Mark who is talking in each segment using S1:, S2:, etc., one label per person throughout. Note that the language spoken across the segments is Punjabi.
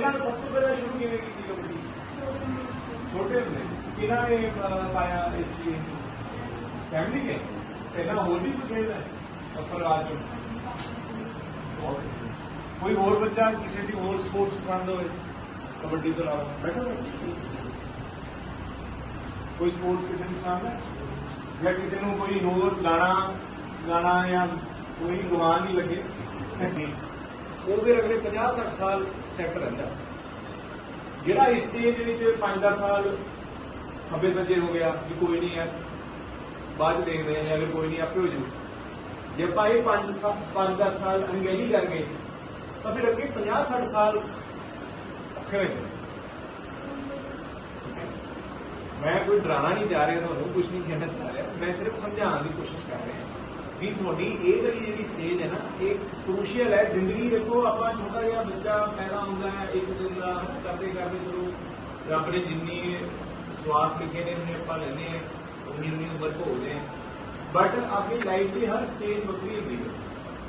S1: ਪਹਿਲਾਂ ਸਭ ਤੋਂ ਪਹਿਲਾਂ ਸ਼ੁਰੂ ਕਿਵੇਂ ਕੀਤੀ ਕਬੱਡੀ ਛੋਟੇ ਹੁੰਦੇ ਕਿਹਨਾਂ ਨੇ ਪਾਇਆ ਇਸ ਗੇਮ ਫੈਮਿਲੀ ਗੇਮ ਪਹਿਲਾਂ ਹੋਰ ਵੀ ਕੋਈ ਹੈ? ਪਰਿਵਾਰ ਚੋਂ ਬਹੁਤ। ਕੋਈ ਹੋਰ ਬੱਚਾ, ਕਿਸੇ ਦੀ ਹੋਰ ਸਪੋਰਟਸ ਪਸੰਦ ਹੋਵੇ? ਕਬੱਡੀ ਤੋਂ ਇਲਾਵਾ। ਬੈਠੋ ਕੋਈ ਸਪੋਰਟਸ ਕਿਸੇ ਨੂੰ ਪਸੰਦ ਹੈ? ਜਾਂ ਕਿਸੇ ਨੂੰ ਕੋਈ ਹੋਰ ਗਾਣਾ ਗਾਣਾ ਜਾਂ ਕੋਈ ਗਵਾਨ ਨਹੀਂ ਲੱਗੇ? ਉਹ ਫਿਰ ਅਗਲੇ 50 60 ਸਾਲ ਸੈੱਟ ਰਹਿੰਦਾ। ਜਿਹੜਾ ਇਸ ਸਟੇਜ ਵਿੱਚ 5-10 ਸਾਲ ਖੱਬੇ ਸੱਜੇ ਹੋ ਗਿਆ ਕਿ ਕੋਈ ਨਹੀਂ ਹੈ, ਬਾਅਦ ਚ ਦੇਖਦੇ ਹਾਂ ਜਾਂ ਕੋਈ ਨਹੀਂ, ਆਪੇ ਹੋ ਜਾਊ। ਜੇ ਆਪਾਂ ਇਹ 5 5-10 ਸਾਲ ਅਣਗਹਿਲੀ ਕਰ ਗਏ ਤਾਂ ਫਿਰ ਅੱਗੇ 50-60 ਸਾਲ ਔਖੇ ਹੋ ਨੇ। ਮੈਂ ਕੋਈ ਡਰਾਣਾ ਨਹੀਂ ਚਾਹ ਰਿਹਾ, ਤੁਹਾਨੂੰ ਕੁਝ ਨਹੀਂ ਕਹਿਣਾ ਚਾਹ ਰਿਹਾ। ਮੈਂ ਸਿਰਫ ਸਮਝਾਉਣ ਦੀ ਕੋਸ਼ਿਸ਼ ਕਰ ਰਿਹਾ। ਵੀ ਤੁਹਾਡੀ ਇਹ ਵਾਲੀ ਜਿਹੜੀ ਸਟੇਜ ਹੈ ਨਾ, ਇਹ ਕ੍ਰੂਸ਼ੀਅਲ ਹੈ। ਜ਼ਿੰਦਗੀ ਦੇਖੋ, ਆਪਾਂ ਛੋਟਾ ਜਿਹਾ ਬੱਚਾ ਪੈਦਾ ਹੁੰਦਾ ਹੈ, ਇੱਕ ਦਿਨ ਦਾ ਕਰਦੇ ਕਰਦੇ ਚਲੋ, ਰੱਬ ਨੇ ਜਿੰਨੀ ਸਵਾਸ ਲਿਖੇ ਨੇ, ਉਹਨੇ ਆਪਾਂ ਲੈਨੇ ਆ ਉਨੀ ਉਨੀ ਉਮਰ ਭੋਗਦੇ ਹਾਂ। ਬਟ ਆਪਣੀ ਲਾਈਫ ਦੀ ਹਰ ਸਟੇਜ ਵੱਖਰੀ ਹੁੰਦੀ ਹੈ।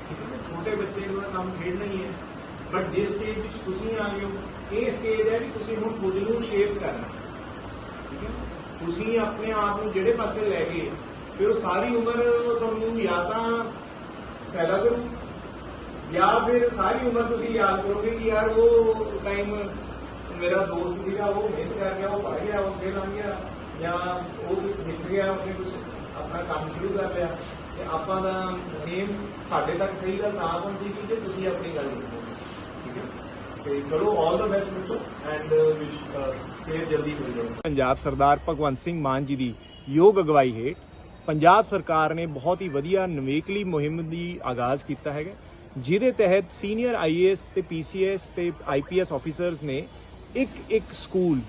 S1: ਠੀਕ ਹੈ ਛੋਟੇ ਬੱਚੇ ਦਾ ਕੰਮ ਖੇਡਣਾ ਹੀ ਹੈ। ਬਟ ਜਿਸ ਸਟੇਜ ਵਿੱਚ ਤੁਸੀਂ ਆ ਗਏ ਹੋ, ਇਹ ਸਟੇਜ ਹੈ ਕਿ ਤੁਸੀਂ ਹੁਣ ਖੁਦ ਨੂੰ ਸ਼ੇਪ ਕਰਨਾ। ਠੀਕ ਹੈ ਤੁਸੀਂ ਆਪਣੇ ਆਪ ਨੂੰ ਜਿਹੜੇ ਪਾਸੇ ਲੈ ਗਏ ਫਿਰ ਉਹ ਸਾਰੀ ਉਮਰ ਤੁਹਾਨੂੰ ਜਾਂ ਤਾਂ ਫਾਇਦਾ ਕਰੂ ਜਾਂ ਫਿਰ ਸਾਰੀ ਉਮਰ ਤੁਸੀਂ ਯਾਦ ਕਰੋਗੇ ਕਿ ਯਾਰ ਉਹ ਟਾਈਮ ਮੇਰਾ ਦੋਸਤ ਸੀਗਾ, ਉਹ ਮਿਹਨਤ ਕਰ ਗਿਆ, ਉਹ ਪੜ ਗਿਆ, ਉਹ ਅੱਗੇ ਲੰਘ ਗਿਆ, ਜਾਂ ਉਹ ਕੁਝ ਸਿੱਖ ਗਿਆ, ਉਹਨੇ ਕੁਝ ਆਪਣਾ ਕੰਮ ਸ਼ੁਰੂ ਕਰ ਲਿਆ। ਤੇ ਆਪਾਂ ਦਾ ਨੇਮ ਸਾਡੇ ਤੱਕ ਸਹੀ ਗੱਲ ਨਾ ਪਹੁੰਚੇਗੀ ਕਿ ਤੁਸੀਂ ਆਪਣੀ ਗੱਲ ਲਿਖੋਗੇ ਠੀਕ ਹੈ? ਤੇ ਚਲੋ ਆਲ ਦਾ ਬੈਸਟ ਮਿੱਤਰੋ ਐਂਡ ਵਿਸ਼ ਫੇਰ ਜਲਦੀ ਮਿਲ ਜਾਓ ਪੰਜਾਬ ਸਰਦਾਰ ਭਗਵੰਤ ਸਿੰਘ ਮਾਨ ਜੀ ਦੀ ਯੋਗ ਅਗਵਾਈ ਹੇਠ ਪੰਜਾਬ ਸਰਕਾਰ ਨੇ ਬਹੁਤ ਹੀ ਵਧੀਆ ਨਵੇਕਲੀ ਮੁਹਿੰਮ ਦੀ ਆਗਾਜ਼ ਕੀਤਾ ਹੈਗਾ। ਜਿਹਦੇ ਤਹਿਤ ਸੀਨੀਅਰ ਆਈਏਐਸ ਤੇ ਪੀਸੀਐਸ ਤੇ ਆਈਪੀਐਸ ਆਫੀਸਰਸ ਨੇ ਇੱਕ ਇੱਕ ਸਕੂਲ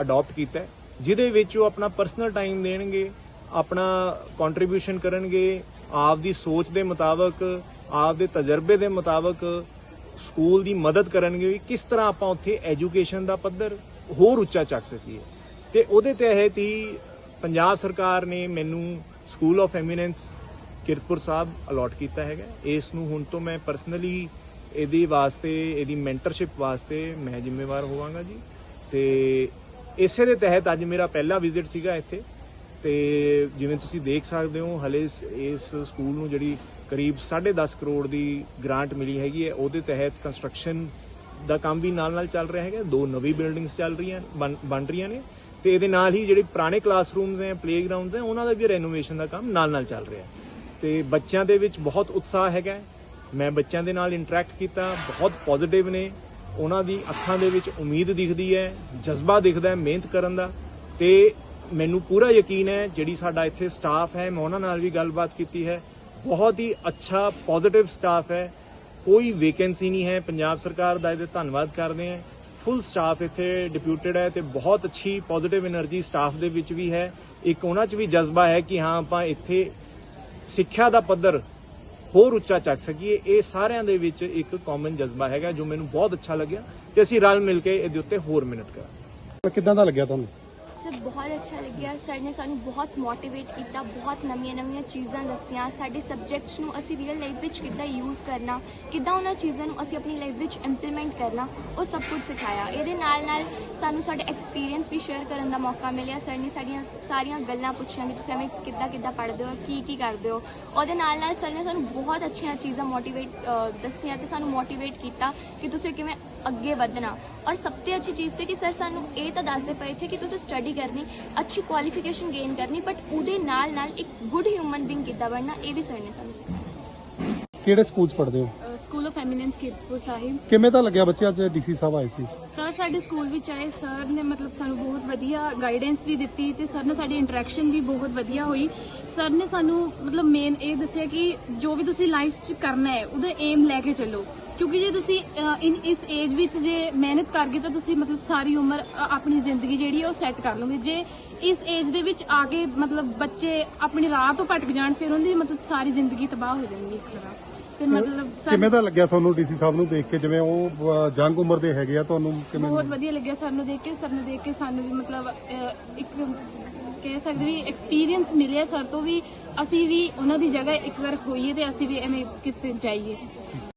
S1: ਅਡਾਪਟ ਕੀਤਾ ਜਿਹਦੇ ਵਿੱਚ ਉਹ ਆਪਣਾ ਪਰਸਨਲ ਟਾਈਮ ਦੇਣਗੇ, ਆਪਣਾ ਕੰਟਰੀਬਿਊਸ਼ਨ ਕਰਨਗੇ ਆਪ ਦੀ ਸੋਚ ਦੇ ਮੁਤਾਬਕ ਆਪ ਦੇ ਤਜਰਬੇ ਦੇ ਮੁਤਾਬਕ ਸਕੂਲ ਦੀ ਮਦਦ ਕਰਨਗੇ ਵੀ ਕਿਸ ਤਰ੍ਹਾਂ ਆਪਾਂ ਉੱਥੇ ਐਜੂਕੇਸ਼ਨ ਦਾ ਪੱਧਰ ਹੋਰ ਉੱਚਾ ਚੱਕ ਸਕੀਏ। ਤੇ ਉਹਦੇ ਤਹਿਤ ਹੀ ਪੰਜਾਬ ਸਰਕਾਰ ਨੇ ਮੈਨੂੰ school of eminence Kiratpur Sahib allot ਕੀਤਾ ਹੈਗਾ। ਇਸ ਨੂੰ ਹੁਣ ਤੋਂ ਮੈਂ ਪਰਸਨਲੀ ਇਹਦੀ ਵਾਸਤੇ, ਇਹਦੀ ਮੈਂਟਰਸ਼ਿਪ ਵਾਸਤੇ ਮੈਂ ਜ਼ਿੰਮੇਵਾਰ ਹੋਵਾਂਗਾ ਜੀ। ਤੇ ਇਸੇ ਦੇ ਤਹਿਤ ਅੱਜ ਮੇਰਾ ਪਹਿਲਾ ਵਿਜ਼ਿਟ ਸੀਗਾ ਇੱਥੇ। ਤੇ ਜਿਵੇਂ ਤੁਸੀਂ ਦੇਖ ਸਕਦੇ ਹੋ, ਹਲੇ ਇਸ ਸਕੂਲ ਨੂੰ ਜਿਹੜੀ ਕਰੀਬ 10.5 ਕਰੋੜ ਦੀ ਗ੍ਰਾਂਟ ਮਿਲੀ ਹੈਗੀ ਹੈ, ਉਹਦੇ ਤਹਿਤ ਕੰਸਟਰਕਸ਼ਨ ਦਾ ਕੰਮ ਵੀ ਨਾਲ ਨਾਲ ਚੱਲ ਰਿਹਾ ਹੈਗਾ। ਦੋ ਨਵੀਂ ਬਿਲਡਿੰਗਸ ਚੱਲ ਰਹੀਆਂ, ਬਣ ਬਣ ਰਹੀਆਂ ਨੇ। ਤੇ ਇਹਦੇ ਨਾਲ ਹੀ ਜਿਹੜੇ ਪੁਰਾਣੇ ਕਲਾਸਰੂਮਸ ਹੈ ਪਲੇਗਰਾਉਂਡਸ ਹੈ, ਉਹਨਾਂ ਦਾ ਵੀ ਰੈਨੋਵੇਸ਼ਨ ਦਾ ਕੰਮ ਨਾਲ ਨਾਲ ਚੱਲ ਰਿਹਾ ਹੈ। ਤੇ ਬੱਚਿਆਂ ਦੇ ਵਿੱਚ ਬਹੁਤ ਉਤਸ਼ਾਹ ਹੈਗਾ ਮੈਂ ਬੱਚਿਆਂ ਦੇ ਨਾਲ ਇੰਟਰੈਕਟ ਕੀਤਾ, ਬਹੁਤ ਪੋਜ਼ਿਟਿਵ ਨੇ। ਉਹਨਾਂ ਦੀ ਅੱਖਾਂ ਦੇ ਵਿੱਚ ਉਮੀਦ ਦਿਖਦੀ ਹੈ, ਜਜ਼ਬਾ ਦਿਖਦਾ ਹੈ ਮਿਹਨਤ ਕਰਨ ਦਾ। ਤੇ ਮੈਨੂੰ ਪੂਰਾ ਯਕੀਨ ਹੈ, ਜਿਹੜੀ ਸਾਡਾ ਇੱਥੇ ਸਟਾਫ ਹੈ, ਮੈਂ ਉਹਨਾਂ ਨਾਲ ਵੀ ਗੱਲਬਾਤ ਕੀਤੀ ਹੈ। ਬਹੁਤ ਹੀ ਅੱਛਾ ਪੋਜ਼ਿਟਿਵ ਸਟਾਫ ਹੈ। ਕੋਈ ਵੇਕੈਂਸੀ ਨਹੀਂ ਹੈ। ਪੰਜਾਬ ਸਰਕਾਰ ਦਾ ਇਹਦੇ ਧੰਨਵਾਦ ਕਰਦੇ ਹਾਂ। ਫੁੱਲ ਸਟਾਫ ਇੱਥੇ ਡਿਪਿਊਟਡ ਹੈ ਤੇ ਬਹੁਤ ਅੱਛੀ ਪੋਜ਼ਿਟਿਵ એનર્ਜੀ ਸਟਾਫ ਦੇ ਵਿੱਚ ਵੀ ਹੈ। ਇੱਕ ਉਹਨਾਂ 'ਚ ਵੀ ਜਜ਼ਬਾ ਹੈ ਕਿ ਹਾਂ, ਆਪਾਂ ਇੱਥੇ ਸਿੱਖਿਆ ਦਾ ਪੱਧਰ ਹੋਰ ਉੱਚਾ ਚੱਕ ਸਕੀਏ। ਇਹ ਸਾਰਿਆਂ ਦੇ ਵਿੱਚ ਇੱਕ ਕਾਮਨ ਜਜ਼ਬਾ ਹੈਗਾ ਜੋ ਮੈਨੂੰ ਬਹੁਤ ਅੱਛਾ ਲੱਗਿਆ ਤੇ ਅਸੀਂ ਰਲ ਮਿਲ ਕੇ ਇਹਦੇ ਉੱਤੇ ਹੋਰ ਮਿਹਨਤ ਕਰਾਂਗੇ।
S2: ਕਿੱਦਾਂ ਦਾ ਲੱਗਿਆ ਤੁਹਾਨੂੰ?
S3: ਸਰ ਬਹੁਤ ਅੱਛਾ ਲੱਗਿਆ। ਸਰ ਨੇ ਸਾਨੂੰ ਬਹੁਤ ਮੋਟੀਵੇਟ ਕੀਤਾ, ਬਹੁਤ ਨਵੀਆਂ ਨਵੀਆਂ ਚੀਜ਼ਾਂ ਦੱਸੀਆਂ। ਸਾਡੇ ਸਬਜੈਕਟਸ ਨੂੰ ਅਸੀਂ ਰੀਅਲ ਲਾਈਫ ਵਿੱਚ ਕਿੱਦਾਂ ਯੂਜ਼ ਕਰਨਾ, ਕਿੱਦਾਂ ਉਹਨਾਂ ਚੀਜ਼ਾਂ ਨੂੰ ਅਸੀਂ ਆਪਣੀ ਲਾਈਫ ਵਿੱਚ ਇੰਪਲੀਮੈਂਟ ਕਰਨਾ, ਉਹ ਸਭ ਕੁਝ ਸਿਖਾਇਆ। ਇਹਦੇ ਨਾਲ ਨਾਲ ਸਾਨੂੰ ਸਾਡੇ ਐਕਸਪੀਰੀਅੰਸ ਵੀ ਸ਼ੇਅਰ ਕਰਨ ਦਾ ਮੌਕਾ ਮਿਲਿਆ। ਸਰ ਨੇ ਸਾਡੀਆਂ ਸਾਰੀਆਂ ਗੱਲਾਂ ਪੁੱਛੀਆਂ ਕਿ ਤੁਸੀਂ ਐਵੇਂ ਕਿੱਦਾਂ ਕਿੱਦਾਂ ਪੜ੍ਹਦੇ ਹੋ, ਕੀ ਕੀ ਕਰਦੇ ਹੋ। ਉਹਦੇ ਨਾਲ ਨਾਲ ਸਰ ਨੇ ਸਾਨੂੰ ਬਹੁਤ ਅੱਛੀਆਂ ਚੀਜ਼ਾਂ ਮੋਟੀਵੇਟ ਦੱਸੀਆਂ ਤੇ ਸਾਨੂੰ ਮੋਟੀਵੇਟ ਕੀਤਾ ਕਿ ਤੁਸੀਂ ਕਿਵੇਂ ਅੱਗੇ ਵਧਣਾ। ਔਰ ਸਭ ਤੋਂ ਅੱਛੀ ਚੀਜ਼ ਤੇ ਕਿ ਸਰ ਸਾਨੂੰ ਇਹ ਤਾਂ ਦੱਸਦੇ ਪਏ ਥੇ ਕਿ ਤੁਸੀਂ ਸਟੱਡੀ ਕਰਨੀ ਅੱਛੀ ਕੁਆਲੀਫਿਕੇਸ਼ਨ ਗੇਨ ਕਰਨੀ ਬਟ ਉਹਦੇ ਨਾਲ ਨਾਲ ਇੱਕ ਗੁੱਡ ਹਿਊਮਨ ਬੀਇੰਗ ਕਿੱਦਾਂ ਬਣਨਾ ਇਹ ਵੀ ਸਰ ਨੇ ਸਾਨੂੰ ਸਿਖਾਇਆ।
S2: ਕਿਹੜੇ ਸਕੂਲ 'ਚ ਪੜ੍ਹਦੇ ਹੋ?
S4: School of eminence Kiratpur Sahib.
S2: ਕਿਵੇਂ ਦਾ ਲੱਗਿਆ ਬੱਚੇ ਅੱਜ ਡੀਸੀ ਸਾਹਿਬ ਆਏ ਸੀ?
S4: ਸਰ ਸਾਡੇ ਸਕੂਲ ਵਿੱਚ ਆਏ ਸਰ ਨੇ ਮਤਲਬ ਸਾਨੂੰ ਬਹੁਤ ਵਧੀਆ ਗਾਈਡੈਂਸ ਵੀ ਦਿੱਤੀ ਤੇ ਸਰ ਨਾਲ ਸਾਡੀ ਇੰਟਰੈਕਸ਼ਨ ਵੀ ਬਹੁਤ ਵਧੀਆ ਹੋਈ। ਸਰ ਨੇ ਸਾਨੂੰ ਮਤਲਬ ਮੇਨ ਇਹ ਦੱਸਿਆ ਕਿ ਜੋ ਵੀ ਤੁਸੀਂ ਲਾਈਫ 'ਚ ਕਰਨਾ ਹੈ ਉਹਦਾ ਏਮ ਲੈ ਕੇ ਚੱਲੋ। ਕਿਉਂਕਿ ਜੇ ਤੁਸੀਂ ਇਨ ਇਸ ਏਜ ਵਿੱਚ ਜੇ ਮਿਹਨਤ ਕਰਗੇ ਤਾਂ ਤੁਸੀਂ ਮਤਲਬ ਸਾਰੀ ਉਮਰ ਆਪਣੀ ਜ਼ਿੰਦਗੀ ਜਿਹੜੀ ਉਹ ਸੈੱਟ ਕਰ ਲਓਗੇ। ਜੇ ਇਸ ਏਜ ਦੇ ਵਿੱਚ ਆ ਕੇ ਮਤਲਬ ਬੱਚੇ ਆਪਣੀ ਰਾਹ ਤੋਂ ਭਟਕ ਜਾਣ ਫਿਰ ਉਹਦੀ ਮਤਲਬ ਸਾਰੀ ਜ਼ਿੰਦਗੀ ਤਬਾਹ ਹੋ ਹੈ ਇੱਕ ਤਰ੍ਹਾਂ। ਤੇ ਮਤਲਬ ਸਰ
S2: ਕਿਵੇਂ ਦਾ ਲੱਗਿਆ ਤੁਹਾਨੂੰ ਡੀਸੀ ਸਾਹਿਬ ਨੂੰ ਦੇਖ ਕੇ? ਜਿਵੇਂ ਉਹ ਜੰਗ ਉਮਰ ਦੇ ਹੈਗੇ ਆ ਤੁਹਾਨੂੰ ਕਿਵੇਂ
S4: ਬਹੁਤ ਵਧੀਆ ਲੱਗਿਆ ਸਰ ਨੂੰ ਦੇਖ ਕੇ। ਸਰ ਨੂੰ ਦੇਖ ਕੇ ਸਾਨੂੰ ਵੀ ਮਤਲਬ ਇੱਕ ਕਹਿ ਸਕਦੇ ਵੀ ਐਕਸਪੀਰੀਅੰਸ ਮਿਲਿਆ ਸਰ ਤੋਂ ਵੀ। ਅਸੀਂ ਵੀ ਉਹਨਾਂ ਦੀ ਜਗ੍ਹਾ ਇੱਕ ਵਾਰ ਹੋਈਏ ਤੇ ਅਸੀਂ ਵੀ ਐਵੇਂ ਕਿਤੇ ਜਾਈਏ।